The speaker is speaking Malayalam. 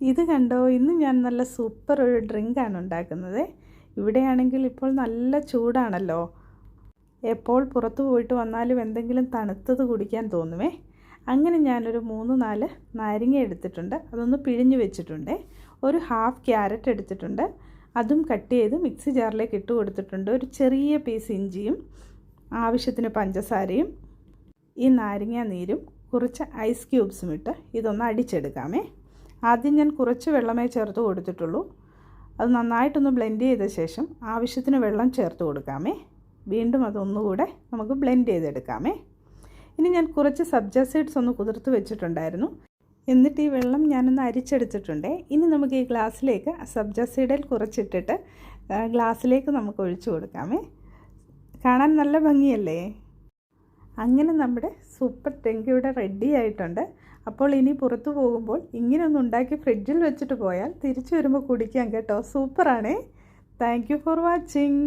ഇത് കണ്ടോ? ഇന്ന് ഞാൻ നല്ല സൂപ്പർ ഒരു ഡ്രിങ്കാണ് ഉണ്ടാക്കുന്നത്. ഇവിടെയാണെങ്കിൽ ഇപ്പോൾ നല്ല ചൂടാണല്ലോ. എപ്പോൾ പുറത്തു പോയിട്ട് വന്നാലും എന്തെങ്കിലും തണുത്തത് കുടിക്കാൻ തോന്നുമേ അങ്ങനെ ഞാനൊരു മൂന്ന് നാല് നാരങ്ങ എടുത്തിട്ടുണ്ട്. അതൊന്ന് പിഴിഞ്ഞു വെച്ചിട്ടുണ്ട്. ഒരു ഹാഫ് ക്യാരറ്റ് എടുത്തിട്ടുണ്ട്. അതും കട്ട് ചെയ്ത് മിക്സി ജാറിലേക്ക് ഇട്ട് കൊടുത്തിട്ടുണ്ട്. ഒരു ചെറിയ പീസ് ഇഞ്ചിയും ആവശ്യത്തിന് പഞ്ചസാരയും ഈ നാരങ്ങ നീരും കുറച്ച് ഐസ് ക്യൂബ്സും ഇട്ട് ഇതൊന്ന് അടിച്ചെടുക്കാമേ. ആദ്യം ഞാൻ കുറച്ച് വെള്ളമേ ചേർത്ത് കൊടുത്തിട്ടുള്ളൂ. അത് നന്നായിട്ടൊന്ന് ബ്ലെൻഡ് ചെയ്ത ശേഷം ആവശ്യത്തിന് വെള്ളം ചേർത്ത് കൊടുക്കാമേ. വീണ്ടും അതൊന്നുകൂടെ നമുക്ക് ബ്ലെൻഡ് ചെയ്തെടുക്കാമേ. ഇനി ഞാൻ കുറച്ച് സബ്ജ സീഡ്സ് ഒന്ന് കുതിർത്ത് വെച്ചിട്ടുണ്ടായിരുന്നു. എന്നിട്ട് ഈ വെള്ളം ഞാനൊന്ന് അരിച്ചെടുത്തിട്ടുണ്ട്. ഇനി നമുക്ക് ഈ ഗ്ലാസ്സിലേക്ക് സബ്ജ സീഡിൽ കുറച്ചിട്ടിട്ട് ഗ്ലാസ്സിലേക്ക് നമുക്ക് ഒഴിച്ചു കൊടുക്കാമേ. കാണാൻ നല്ല ഭംഗിയല്ലേ? അങ്ങനെ നമ്മുടെ സൂപ്പർ ടെങ്ക് ഇവിടെ റെഡി ആയിട്ടുണ്ട്. അപ്പോൾ ഇനി പുറത്തു പോകുമ്പോൾ ഇങ്ങനെ ഒന്ന് ഉണ്ടാക്കി ഫ്രിഡ്ജിൽ വെച്ചിട്ട് പോയാൽ തിരിച്ചു വരുമ്പോൾ കുടിക്കാം കേട്ടോ. സൂപ്പറാണേ. Thank you for watching